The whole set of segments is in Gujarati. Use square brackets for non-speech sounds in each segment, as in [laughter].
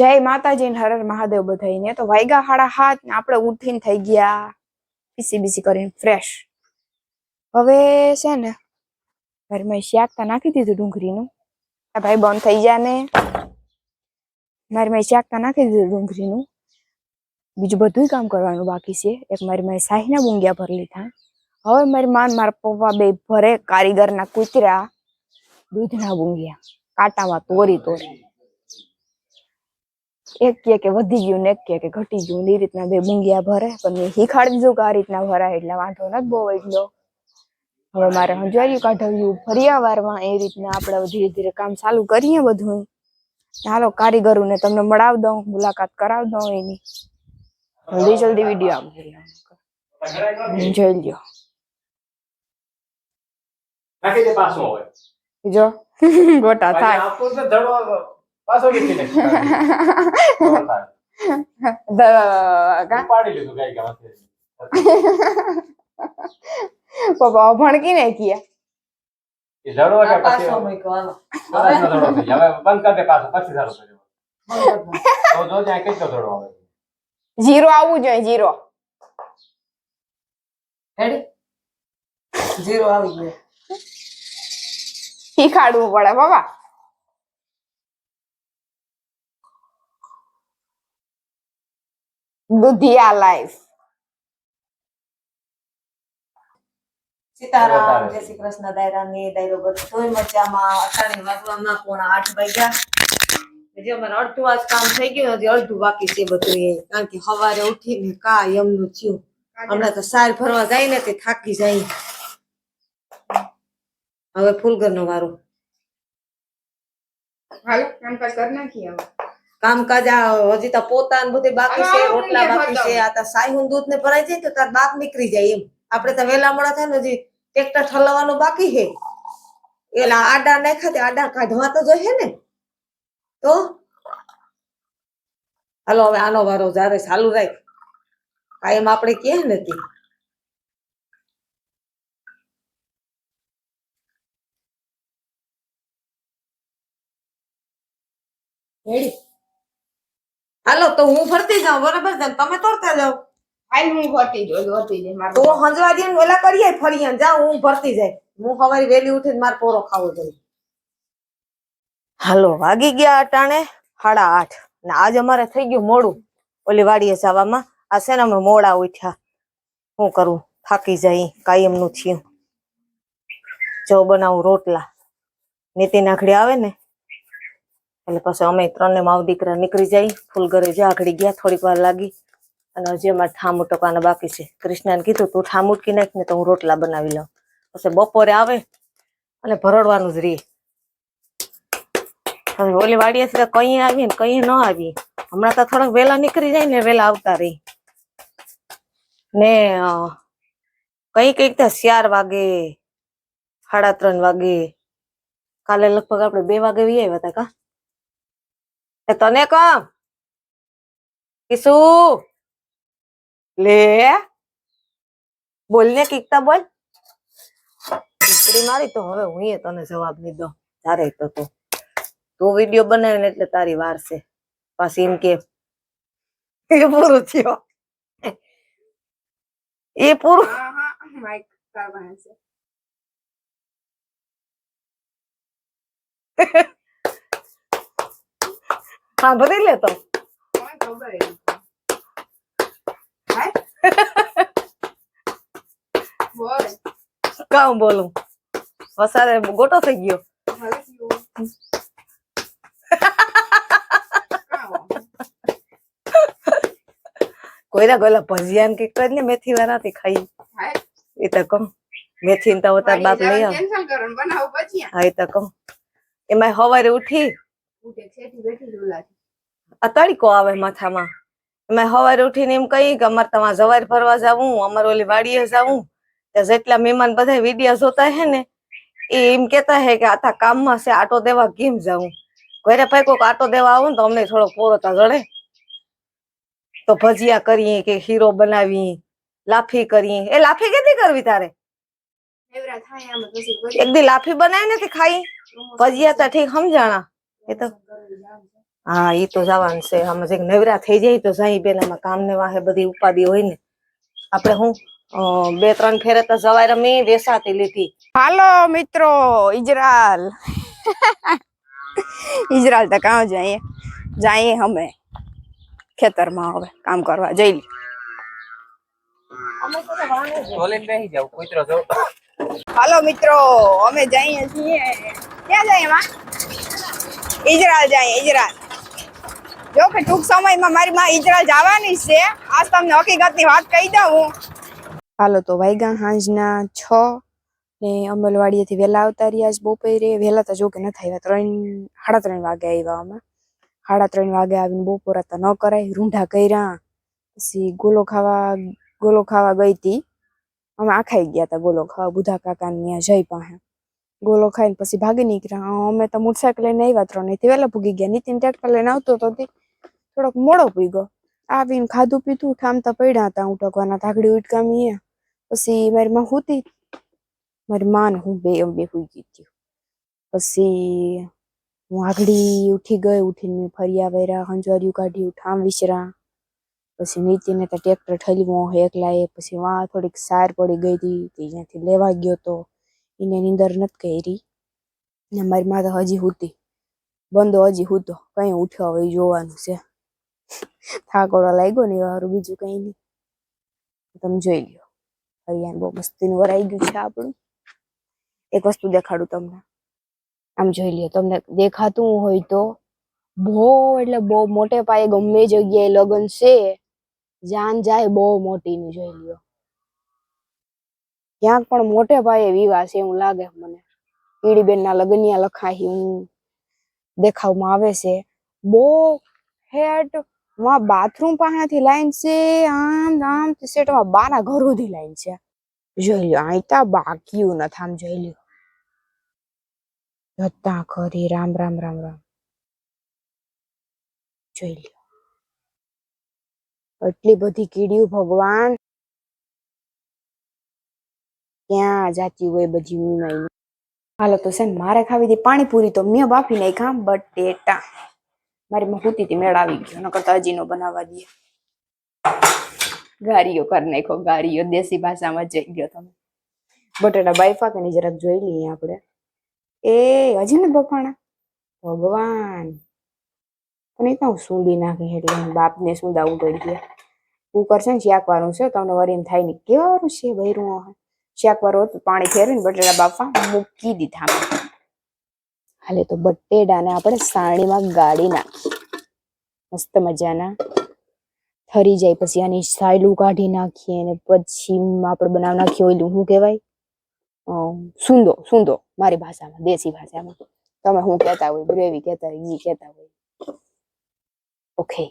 જય માતાજી હર મહાદેવ બધાઈને તો વાયગા હાડા હાથ ને આપણે ઉઠીને થઈ ગયા. પીસી બીસી કરીને ફ્રેશ હવે છે ને, ઘરમાં શાકતા નાખી દીધું ડુંગળીનું. આ ભાઈ બંધ થઈ ગયા ને. મારી મેં શાકતા નાખી દીધું ડુંગળીનું. બીજું બધું કામ કરવાનું બાકી છે. એક મારી મેં શાહીના બુંગિયા ભરી લીધા. હવે મારી માન મારા પપ્પા બે ભરે કારીગરના કૂતરા દૂધના બુંગિયા. કાંટામાં તોરી તોરી. એક કે કે વધી ગયું ને એક કે કે ઘટી ગયું ને એ રીતના બે બુંગિયા ભરે પણ મેં શીખાડી દીધું કે આ રીતના ભરાય એટલે વાંધો નથી બહુ એટલો હવે મારે હંજવાયું કાઢવ્યું ફર્યા વારમાં એ રીતના આપણે ધીરે ધીરે કામ ચાલુ કરીએ બધું ચાલો કારીગરોને તમને મળાવ દઉં મુલાકાત કરાવ દઉં એની. જલ્દી જલ્દી વીડિયો આપજો જોઈ લ્યો. જો [laughs] ગોટા થાય. પાછો [laughs] કે કા? લીધું [laughs] પપ્પા ભણકી ને કિયા એ ધડો કે પાછો મૂક્યો, હાલો. કદાચનો ધડો થઈ જાય. હવે બંધ કરી દે પાછો પછી ચાલુ કરજો બંધ કરી દો. તો જો ત્યાં કેટલો ધડો આવે જીરો આવવું જોઈએ જીરો? Zero આવી ગયો શીખાડવું પડે બાબા દુધિયા લાઈફ સીતારામ જય શ્રી કૃષ્ણ દાયરાની દાયરો બધોય મજામાં. અટાણી વાગવામાં પોણા આઠ વાગ્યા. હજી અમારે અડધું આજ કામ થઈ ગયું હજી અડધું બાકી છે બધું એ. કારણ કે સવારે ઉઠીને કા એમનું થયું. હમણાં તો સાર ભરવા જાય ને તે થાકી જાય. હવે ફૂલગર નો વારો. હાલ કામકાજ કરી નાખીએ હવે. કામકાજ હજી તો પોતાનું બધું બાકી છે રોટલા બાકી છે આ તો સાયુ દૂધ ને ભરાઈ જાય તો તાર બાપ નીકળી જાય એમ. આપડે તો વેલા મોડા થાય ને હજી ટ્રેક્ટર ઠલવાનું બાકી છે. એલા આડા નાખ્યા તે આડા કાઢવા તો જોઈએ ને. તો? હાલો હવે આનો વારો જ્યારે ચાલુ રાખ. કાયમ આપણે કે નથી રેડી? હાલો તો હું ફરતી જાઉં બરાબર છે? તમે તોડતા જાઓ. હાલ હું ફરતી જોઈ ફરતી જઈ તો હું હંજવા જઈને ઓલા કરીએ ફરી જાઉં હું ભરતી જાય. હું સવારે વહેલી ઉઠીને મારે પોરો ખાવો જોઈએ. હાલો વાગી ગયા અટાણે સાડા આઠ. ને આજ અમારે થઈ ગયું મોડું. ઓલી વાડીએ જવામાં. આ છે ને અમે મોડા ઉઠ્યા. શું કરું? થાકી જાય કાયમનું થયું. જો બનાવું રોટલા. નીતિ નાખડી આવે ને એટલે પછી અમે ત્રણને માવ દીકરા નીકળી જાય, ફૂલ ઘરે આગળ ગયા, થોડીક વાર લાગી. અને હજી અમારે ઠામું ટોકાના બાકી છે. કૃષ્ણાને કીધું, તું ઠામું ઉટકી નાખ ને તો હું રોટલા બનાવી લઉં. પછી બપોરે આવે અને ભરડવાનું જ રે હવે ઓલી વાડીએ છે કઈ આવી ને કઈ ન આવી હમણાં તો થોડાક વહેલા નીકળી જાય ને વહેલા આવતા રહી ને કઈ કંઈક તો ચાર વાગે, સાડા ત્રણ વાગે, કાલે લગભગ આપણે બે વાગે વી આવ્યા હતા કા? તને કામ કિસુ લે. બોલને કીકતા તો વીડિયો બનાવીને એટલે તારી વાર પાછી એમ કે, એ પૂરું થયો. એ પૂરું. સાંભળી લે તો. કોણ ખબર એ હાય બોલ. કામ બોલું. વસારે ગોટો થઈ ગયો. કોઈના કોઈલા ભજીયા કે કરીને મેથી વાળાથી ખાઈ. એ તો કહું. મેથી ને તો તાર બાપ લઈ આવ. કરો ને હા એ તો કહું. એમાં સવારે ઉઠી ઉઠે છેટી બેઠી ડોલાથી આ તડકો આવે માથામાં. મેં સવારે ઉઠીને એમ કહી કે અમારે તમારે જવાર ફરવા જાવું અમારે ઓલી વાડીએ જવું. ત્યાં જેટલા મહેમાન બધા વીડિયો જોતા હે ને એ એમ કેતા હે કે આથા કામમાં છે આટો દેવા કેમ જવું ઘરે ભાઈ કોઈક આટો દેવા આવું તો અમને થોડો પોરોતા જડે. તો ભજીયા કરીએ કે ખીરો બનાવી લાફી કરીએ. એ લાફી કેતી કરવી તારે? એક દી લાફી બનાવી નથી ખાઈ. ભજીયા તો ઠીક સમજાણા. એ તો હા ઈ તો જવાનું છે. આમાં જે નવરા થઈ જાય તો જાય પેલામાં કામ ને વાહે બધી ઉપાધિ હોય ને. આપણે હું અ, બે ત્રણ ફેરે તો જવાય રમી વેસાતી લીધી. હાલો મિત્રો ઇજરાલ ઇજરાલ તો કાં જઈએ? જઈએ અમે ખેતરમાં હવે કામ કરવા. જઈ લી. ચોલીને બેસી જાવ કૂતરો જો. હાલો મિત્રો અમે જઈએ છીએ. ક્યાં જઈએ માં? ઇજરાલ જાય ઇઝરાયલ જો કે ટૂંક સમયમાં મારી માં ઇઝરાયલ જવાની જ છે. આજ તમને હકીકતની વાત કહી દઉં. હું હાલો તો વાઈગા સાંજના છ ને અમલવાડીએથી વહેલા આવતા રહ્યા છે બપોરે. વહેલા તો જો કે નથી આવ્યા, ત્રણ, સાડા ત્રણ વાગે આવ્યા અમે સાડા ત્રણ વાગે આવીને બપોરા તો ન કરાય, રૂંઢા કર્યા. પછી ગોલો ખાવા ગોલો ખાવા ગઈ હતી. અમે આખાઈ ગયા હતા ગોલો ખાવા, બુધા કાકા ત્યાં જઈ પાસે ગોલો ખાઈને પછી ભાગી નીકળ્યા. અમે તો મોટરસાયકલ લઈને આવ્યા ત્રણ. નહીં વહેલા ભૂગી ગયા. નીતિન ટ્રેક્ટર લઈને આવતો તો થોડોક મોડો પૂગ્યો આવીને ખાધું પીધું, ઠામતા પડ્યા હતા હું ટકવાના ઉટકામી પછી મારી માં હુતી. મારી માં હું બે બે હુઈ ગઈ હતી પછી હું આગળી ઉઠી ગઈ. ઉઠીને મેં ફર્યા વેરા હંજવાર્યું કાઢ્યું, ઠામ વિસરા પછી નીતિને તો ટ્રેક્ટર ઠલવું એકલા એ પછી વાં થોડીક સાર પડી ગઈ હતી. ત્યાંથી લેવા ગયો તો એને નીંદર નથી કરી. ને મારી માતા હજી હુતી. બંધો હજી હુતો. કઈ ઉઠ્યો હવે જોવાનું છે. થાકોડો લાગ્યો ને વારું બીજું કઈ નહીં તમે જોઈ લ્યો. હરિયાણ બહુ મસ્તીનું વરાઈ ગયું છે આપણું. એક વસ્તુ દેખાડું તમને. આમ જોઈ લ્યો. તમને દેખાતું હોય તો બહુ, એટલે બહુ મોટે પાયે ગમે જગ્યાએ લગ્ન છે. જાન જાય બહુ મોટીનું, જોઈ લ્યો. ક્યાંક પણ મોટે પાયે વિવાહ છે એવું લાગે મને. પીડીબેન ના લગ્નિયા લખાઈ હું દેખાવમાં આવે છે. બહુ હેટ, માં બાથરૂમ પાસેથી લાઈન છે, આમ આમ સેટમાં બાના ઘર સુધી લાઈન છે. જોઈ લ્યો, અહીં બાકીયું નથી, આમ જોઈ લ્યો. જતા ખરી, રામ રામ રામ રામ. જોઈ લ્યો. એટલી બધી કીડીયું ભગવાન ક્યાં જાતી હોય બધી ઊંઘાઈ હાલો તો છે ને, મારે ખાવી હતી પાણીપુરી તો મેં બાફી નાખ્યા બટેટા. મારી મહુતી હુતી, મેળ આવી ગયો. નકર તો હજીનો બનાવવા દે. ગારીઓ કરી નાખો, ગારીઓ. દેશી ભાષામાં જઈ ગયો તમે. બટેટા બાઈફા કે નહીં, જરાક જોઈ લઈએ આપણે. એ હજી ને બફાણા ભગવાન. પણ એ તો નાખી એટલે બાપને સુંદા ઉગડી ગયા. કુકર છે ને, શાકવાળું છે તમને એમ થાય ને કેવાનું છે ભૈરું હોય શાકવાળું હતું, પાણી ફેરવીને બટેટા બાફવા મૂકી દીધા હાલે તો બટેટાને આપણે સાણીમાં ગાળી નાખી મસ્ત મજાના. ઠરી જાય પછી આની સાયલું કાઢી નાખીએ અને પછી આપણે બનાવી નાખીએ ઓલું શું કહેવાય? સુંદો સુંદો. મારી ભાષામાં, દેશી ભાષામાં. તમે શું કહેતા હોય? ગ્રેવી કહેતા હોય ઘી કહેતા હોય. ઓકે.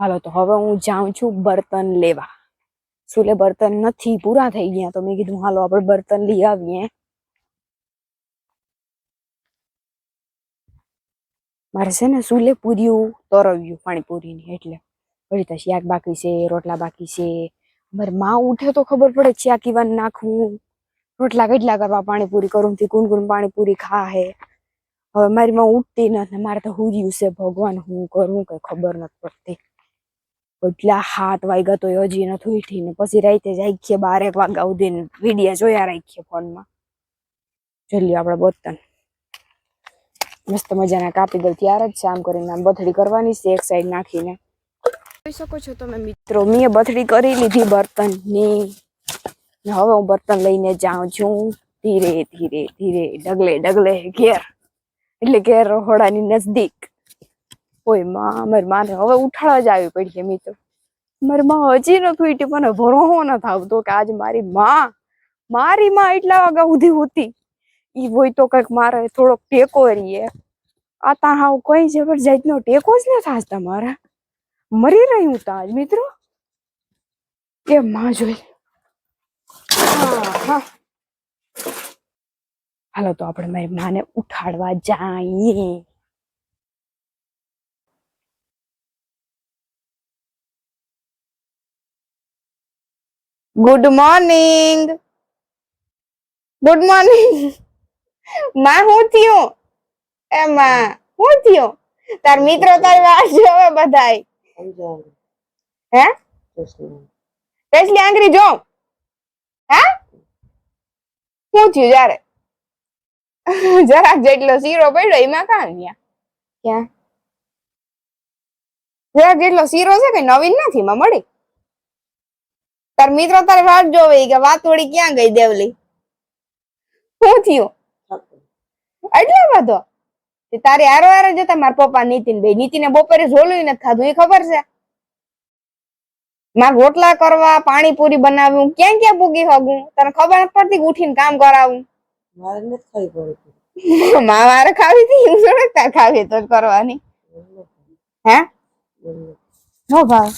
હાલો તો હવે હું જાઉં છું બર્તન લેવા. સુલે બર્તન નથી, પૂરા થઈ ગયા. તો મેં કીધું, હાલો, આપણે બર્તન લઈ આવીએ. મારે છે ને સુલે પૂર્યું, તરવ્યું પાણીપુરીની એટલે. પછી તો શાક બાકી છે, રોટલા બાકી છે. મારે માં ઉઠે તો ખબર પડે શાક ઈવન નાખવું. રોટલા કેટલા કરવા પાણીપુરી કરું થી કુન કુન પાણીપુરી ખા હે હવે મારી માં ઉઠતી નથી મારે તો હુર્યું છે, ભગવાન હું કરું, કઈ ખબર નથી પડતી. એટલા હાથ વાગ્યા તો હજી નથી ઉઠી ને પછી રાતે જાગીએ બારેક વાગ્યા સુધી વીડિયો જોયા રાખીએ ફોનમાં. જોઈ આપણે બર્તન. મસ્ત મજાના કાપી દઉં ત્યાર જ છે. આમ કરીને આમ બથડી કરવાની છે એક સાઈડ નાખીને. જોઈ શકો છો તમે મિત્રો, મેં બથડી કરી લીધી બર્તનની. હવે હું બર્તન લઈને જાઉં છું. ધીરે ધીરે ધીરે ડગલે ડગલે ઘેર. એટલે ઘેર રહોડાની નજદીક. ઓયમાં, મારી માને હવે ઉઠાડવા જ આવી પડી છે મિત્રો. મારી માં હજી નથી ઉઠી, મને ભરોહો ન આવતો કે આજ મારી માં મારી માં એટલા વાગ્યા સુધી હોતી. ઈ હોય તો કંઈક મારે થોડોક ટેકો રહીએ. આ તા હાવ કોઈ જબરજસ્ત નો ટેકો જ ન થાસ તમારા. મરી રહ્યું તાજ મિત્રો? કે માં જોઈ. હાલો તો આપણે મારી માને ઉઠાડવા જઈએ. ગુડ મોર્નિંગ ગુડ મોર્નિંગમાં, હું થયું? એમાં હું થયું? તાર મિત્રો તારી વાત જોવે બધાય. હે? પેસલી આંગળી જો. હે? શું થયું જ્યારે? [laughs] જરાક જેટલો શીરો પડ્યો એમાં કાં ગયા ક્યાં? જરાક જેટલો શીરો છે કઈ નવીન નથી માં મળી? તાર મિત્રો તારે વાત જોવે કે વાત વળી ક્યાં ગઈ દેવલી? શું થયું? એટલો વાંધો તારે તારી હારો જતા મારા પપ્પા નીતિન ભાઈ. નીતિને બપોરે ઝોલું નથી ખાધું એ ખબર છે? મારે રોટલા કરવા પાણીપુરી બનાવ્યું ક્યાં ક્યાં પૂગી હગું? તને ખબર પડતી ઉઠીને કામ કરાવું? મારે નથી ખાઈ પડતું. [laughs] માં મારે ખાવી હતી હું શું તાર ખાવી તો કરવાની. હે? નો ભાવ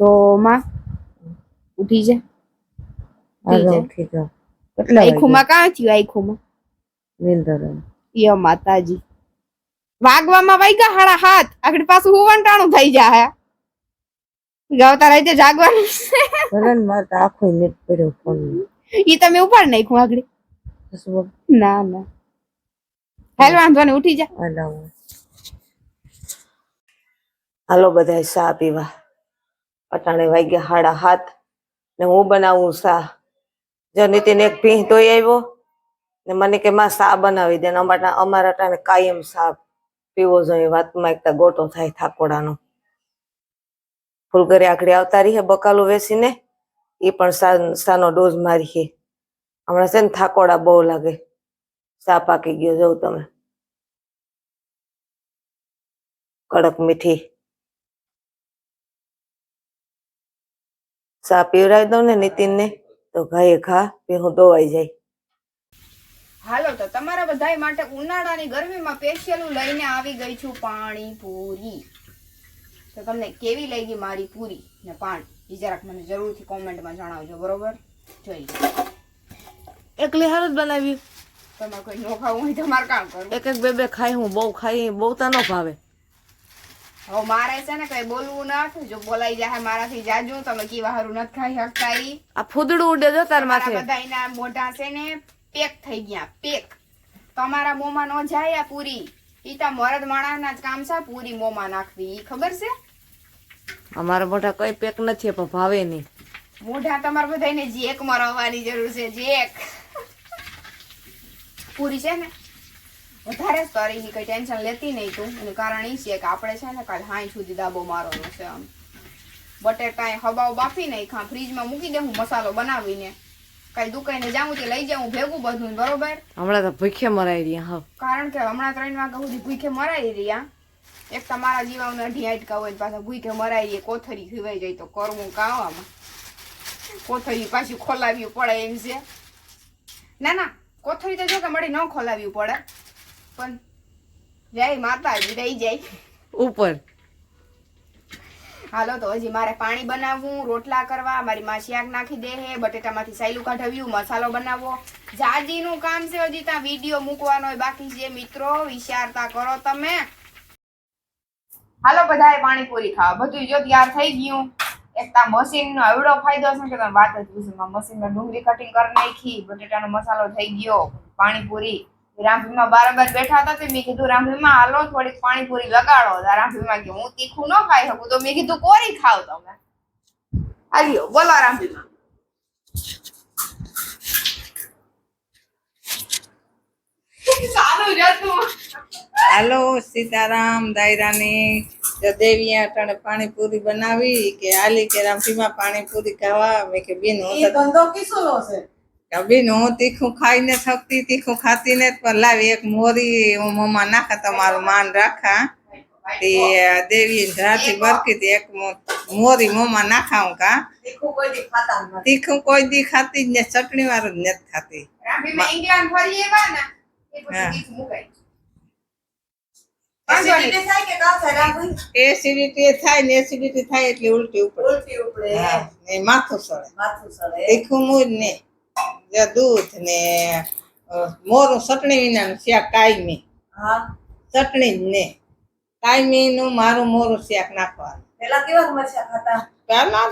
તો માં ઉઠી જા. ઉઠી જા. આખુમાં કાં થયું? આખુમાં. નીંદર. યો માતાજી. વાગવામાં વાગ્યા હાડા હાથ. આગળ પાછું હુવંટાણું થઈ જાય ગાવતા રહી જાગવાનું ભલે ને તો આખો નેટ પડ્યો ફોન. ઈ તમે ઉપાડ નાખ્યું આગળ. ના ના. હાલ વાંધો નહીં ઉઠી જા. હાલો બધા ચા પીવા. અટાણે વાગ્યા હાડા હાથ ને હું બનાવું સા જો એક ભીંહ ધોઈ આવ્યો ને મને કે, માં સા બનાવી દે અમારા અમારા અટાણે કાયમ ચા પીવો જોઈએ. વાતમાં એકતા ગોટો થાય થાકોડાનો. ફૂલઘરે આખડી આવતા રહી બકાલો વેસીને એ પણ સાનો ડોઝ મારી છે હમણાં છે ને થાકોડા બહુ લાગે. સા પાકી ગયો જવું તમે. કડક મીઠી ચા પીવડાવી દઉં ને નીતિનને તો ઘાએ ઘા હું દોવાઈ જાય. હાલો તો તમારા બધાય માટે ઉનાળાની ગરમીમાં સ્પેશિયલ લઈને આવી ગઈ છું પાણી પૂરી તો તમને કેવી લઈ ગઈ મારી પૂરી? ને પાણી એ જરાક મને જરૂરથી કોમેન્ટમાં જણાવજો બરોબર? જોઈ. એકલી હારું જ બનાવ્યું. તમારે કોઈ નો ખાવું હોય તમારે કામ કરો એક એક બે બે ખાઈ હું બહુ ખાઈ બહુ તા ન ભાવે. હવે મારે છે ને કઈ બોલવું નથી. જો બોલાઈ જાય મારાથી જાજુ તમે કીવા હારું નથી ખાઈ શકતા ઈ. આ ફૂદડું ઉડે જો તાર માથે. બધા એના મોઢા છે ને પેક થઈ ગયા પેક. તમારા મોમાં નો જાય આ પૂરી. ઈ તો મરદ માણસના જ કામ છે પૂરી મોમાં નાખવી. ઈ ખબર છે? અમારા મોઢા કઈ પેક નથી પણ ભાવે નહીં. મોઢા તમારે બધાને જેક મરવવાની જરૂર છે જેક. પૂરી છે ને? વધારે જ કરી ની કઈ ટેન્શન લેતી નહીં તું. એનું કારણ એ છે કે આપણે છે ને કાલ હાઈ સુધી દાબો મારવાનો છે આમ. બટેટા હબાવ બાફી નહીં ખા ફ્રીજમાં મૂકી દે હું મસાલો બનાવીને. કઈ દુકાને જાઉં તે લઈ જાઉં ભેગું બધું બરોબર? હમણાં તો ભૂખે મરાઈ રહ્યા હા. કારણ કે હમણાં ત્રણ વાગ્યા સુધી ભૂખે મરાઈ રહ્યા. એક તમારા જીવાને અઢી આટકા હોય પાછા ભૂખે મરાઈ રહી કોથરી ખીવાઈ જાય તો કરવું કાવામાં કોથરી પાછી ખોલાવી પડે એમ છે. ના ના કોથરી તો જો કે મળી ન ખોલાવી પડે. પણ જય માતાજી રહી જાય. ઉપર. હાલો તો હજી મારે પાણી બનાવવું રોટલા કરવા મારી માં શાક નાખી દે હે બટેટામાંથી સાયલું કાઢવ્યું મસાલો બનાવવો જાજીનું કામ છે હજી ત્યાં વીડિયો મૂકવાનો હોય બાકી છે મિત્રો વિચારતા કરો તમે. હાલો બધાએ પાણીપુરી ખાવા. બધું જો તૈયાર થઈ ગયું. એક તા મશીન નો એવડો ફાયદો છે કે તમે વાત જ પૂછો. મશીનમાં ડુંગળી કટિંગ કરી નાખી બટેટાનો મસાલો થઈ ગયો પાણીપુરી. રામભીમાં બરાબર બેઠા હતા તે મેં કીધું રામભીમાં હાલો થોડીક પાણીપુરી લગાડો. રામભીમાં કે હું તીખું ન ખાઈ શકું તો મેં કીધું કોરી ખાવ તમે. હાલ્યો બોલો રામભીમાં હાલો સીતારામ દાયરાની જો દેવી અટાણે પાણીપુરી બનાવી કે આલી કે રામઠીમાં પાણીપુરી ખાવા. મેં કે બેન હું તો કે બેન હું તીખું ખાઈને થકતી તીખું ખાતી ને પણ લાવી એક મોરી હું મમ્મા નાખા તમારું માન રાખા. તે દેવી ધરાથી બરકી હતી એક મોરી મમ્મા નાખાવું કા. તીખું કોઈ દી ખાતી જ ને ચટણી વાળું જ નથી ખાતી. ને હા. નહીં. એસિડિટી થાય ને એસિડિટી થાય એટલે ઉલટી ઉપડે. હા, ને માથું સળે. તીખું મૂજ ને. જે દૂધ ને મોરું ચટણી વિનાનું શાક કાયમી ચટણી જ ને. કાયમી નું મારું મોરું શાક નાખવાનું. પેલા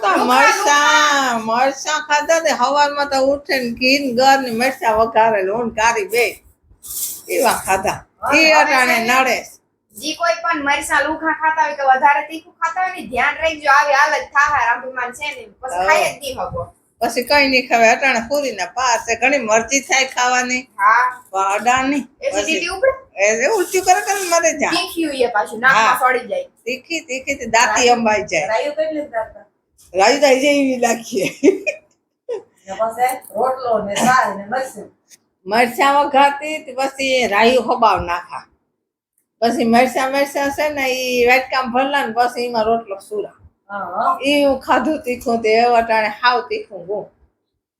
તો મરચા મરસા ખાધા ને હવારમાં તો ઉઠે ને ઘી ને ગર ને મરસા વઘારે લોન કાઢી બે. એવા ખાધા. એ અટાણે નડે. જી કોઈ પણ મરસા લુખા ખાતા હોય કે વધારે તીખું ખાતા હોય ને ધ્યાન રાખજો આવે હાલત થાય રામભીમાન છે ને પછી ખાઈ જ નહીં હગો પછી કઈ નહીં ખાવે અટાણે પૂરી ના પાસ ઘણી મરજી થાય ખાવાની. હા. એ ઉલટી કરે કરે મારે જા. તીખી તીખી થી દાંતી અંબાઈ જાય. રાયું થાય છે એવી લાગીએ મરચું. મરચા વઘારતી તે પછી રાયુ ખબાવ નાખા. પછી મરચા મરચા છે ને એ વાટકામ ભરલા ને પછી એમાં રોટલો સુરા. ઈ હું ખાધું તીખું તે અટાણે હાવ તીખું હું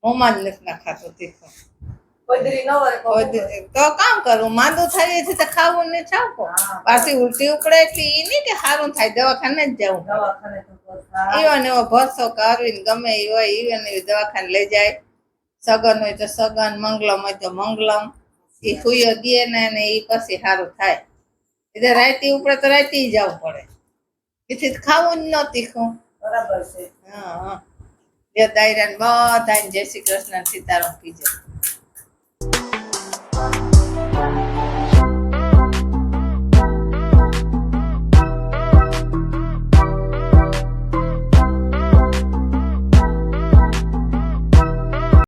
મોમાં જ નથી ના ખાતો તીખું. તો કામ કરું માંદું થાય છે તો ખાવું ને છાપો. પાછી ઉલટી ઉપડે એટલે એ નહીં કે સારું થાય દવાખાને જ જવું. એવો ને એવો ભરસો કરવી ગમે એ હોય એવો ને એવી દવાખાને લઈ જાય. સગન હોય તો સગન મંગલમ હોય તો મંગલમ. એ સુયો દે ને ને એ પછી સારું થાય. એટલે રાયતી ઉપડે તો રાયતી જવું પડે. એથી ખાવું જ ન તીખું. બરાબર છે. હા હા. જે બધાને બધા જય શ્રી કૃષ્ણ સીતારામ કીજે.